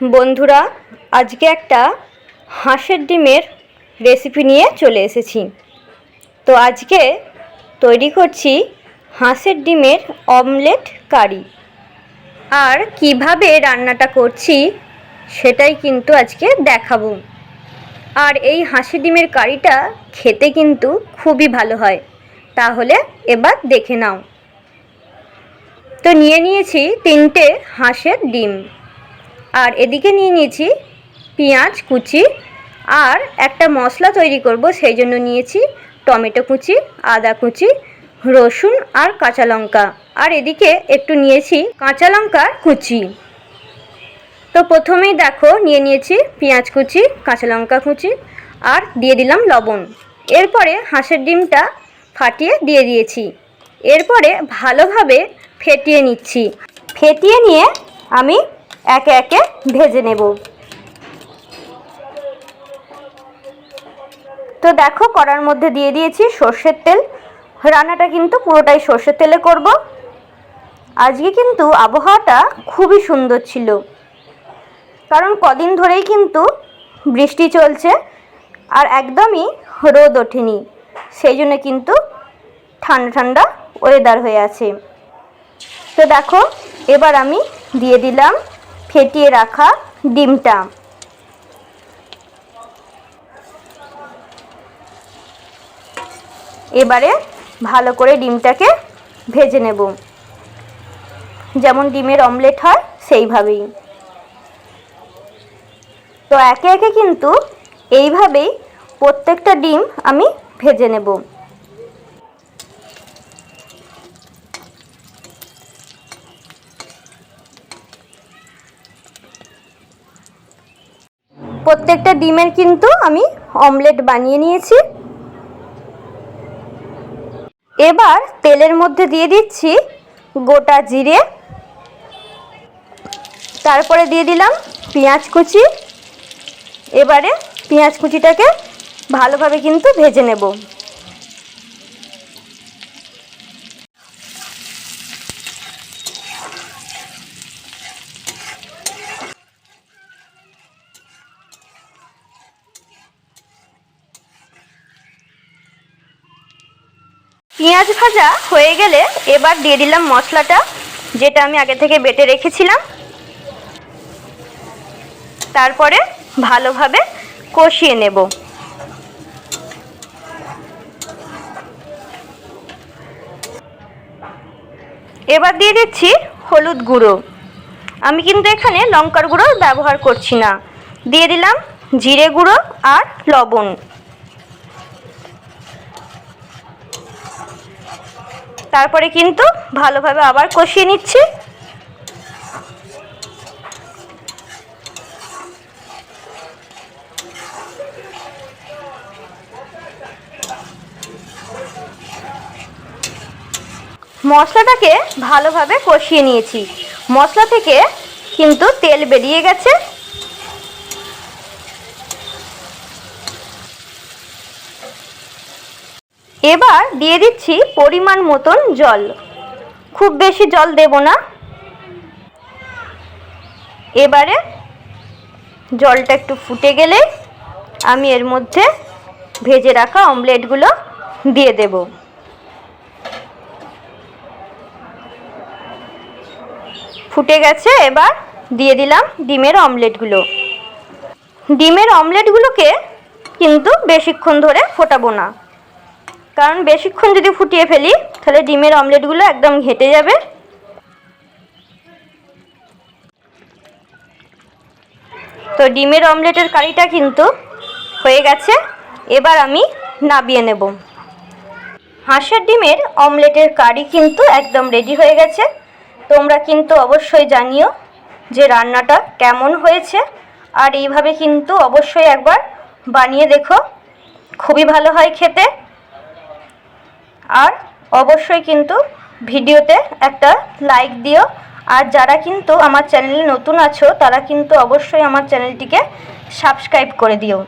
বন্ধুরা, আজকে একটা হাঁসের ডিমের রেসিপি নিয়ে চলে এসেছি। তো আজকে তৈরি করছি হাঁসের ডিমের অমলেট কারি আর কীভাবে রান্নাটা করছি সেটাই কিন্তু আজকে দেখাবো। আর এই হাঁসের ডিমের কারিটা খেতে কিন্তু খুবই ভালো হয়। তাহলে এবার দেখে নাও। তো নিয়ে নিয়েছি তিনটে হাঁসের ডিম। আর এদিকে নিয়ে নিয়েছি পেঁয়াজ কুচি, আর একটা মশলা তৈরি করব, সেই জন্য নিয়েছি টমেটো কুচি, আদা কুচি, রসুন আর কাঁচা লঙ্কা। আর এদিকে একটু নিয়েছি কাঁচা লঙ্কার কুচি। তো প্রথমেই দেখো, নিয়ে নিয়েছি পেঁয়াজ কুচি, কাঁচা লঙ্কা কুচি, আর দিয়ে দিলাম লবণ। এরপরে হাঁসের ডিমটা ফাটিয়ে দিয়ে দিয়েছি। এরপরে ভালোভাবে ফেটিয়ে নিচ্ছি। ফেটিয়ে নিয়ে আমি একে একে ভেজে নেব। তো দেখো কড়ার মধ্যে দিয়ে দিয়েছি সর্ষের তেল। রান্নাটা কিন্তু পুরোটাই সর্ষের তেলে করব। আজকে কিন্তু আবহাওয়াটা খুবই সুন্দর ছিল। কারণ কদিন ধরেই কিন্তু বৃষ্টি চলছে আর একদমই রোদ ওঠেনি। সেই জন্য কিন্তু ঠান্ডা ঠান্ডা ওয়েদার হয়ে আছে। তো দেখো, এবার আমি দিয়ে দিলাম ফেটিয়ে রাখা ডিমটা। এবারে ভালো করে ডিমটাকে ভেজে নেব। যেমন ডিমের অমলেট হয়, সেইভাবেই। তো একে একে কিন্তু এইভাবেই প্রত্যেকটা ডিম আমি ভেজে নেব। প্রত্যেকটা ডিমের কিন্তু আমি অমলেট বানিয়ে নিয়েছি। এবার তেলের মধ্যে দিয়ে দিচ্ছি গোটা জিরে। তারপরে দিয়ে দিলাম পেঁয়াজ কুচি। এবারে পেঁয়াজ কুচিটাকে ভালোভাবে কিন্তু ভেজে নেব। পেঁয়াজ ভাজা হয়ে গেলে এবার দিয়ে দিলাম মশলাটা, যেটা আমি আগে থেকে বেটে রেখেছিলাম। তারপরে ভালোভাবে কষিয়ে নেব। এবার দিয়ে দিচ্ছি হলুদ গুঁড়ো। আমি কিন্তু এখানে লঙ্কার গুঁড়ো ব্যবহার করছি না। দিয়ে দিলাম জিরে গুঁড়ো আর লবণ। তারপরে কিন্তু ভালোভাবে আবার কষিয়ে নিচ্ছি। মশলাটাকে ভালোভাবে কষিয়ে নিয়েছি। মশলা থেকে কিন্তু তেল বেরিয়ে গেছে। এবার দিয়ে দিচ্ছি পরিমাণ মতন জল। খুব বেশি জল দেব না। এবারে জলটা একটু ফুটে গেলে আমি এর মধ্যে ভেজে রাখা অমলেটগুলো দিয়ে দেব। ফুটে গেছে, এবার দিয়ে দিলাম ডিমের অমলেটগুলো। ডিমের অমলেটগুলোকে কিন্তু বেশিক্ষণ ধরে ফোটাবো না। কারণ বেশিক্ষণ যদি ফুটিয়ে ফেলি, তাহলে ডিমের অমলেটগুলো একদম ঘেটে যাবে। তো ডিমের অমলেটের কারিটা কিন্তু হয়ে গেছে। এবার আমি নাবিয়ে নেব। হাঁসের ডিমের অমলেটের কারি কিন্তু একদম রেডি হয়ে গেছে। তোমরা কিন্তু অবশ্যই জানিও যে রান্নাটা কেমন হয়েছে। আর এইভাবে কিন্তু অবশ্যই একবার বানিয়ে দেখো। খুবই ভালো হয় খেতে। আর অবশ্যই কিন্তু ভিডিওতে একটা লাইক দিও। আর যারা কিন্তু আমার চ্যানেলে নতুন আছো, তারা কিন্তু অবশ্যই আমার চ্যানেলটিকে সাবস্ক্রাইব করে দিও।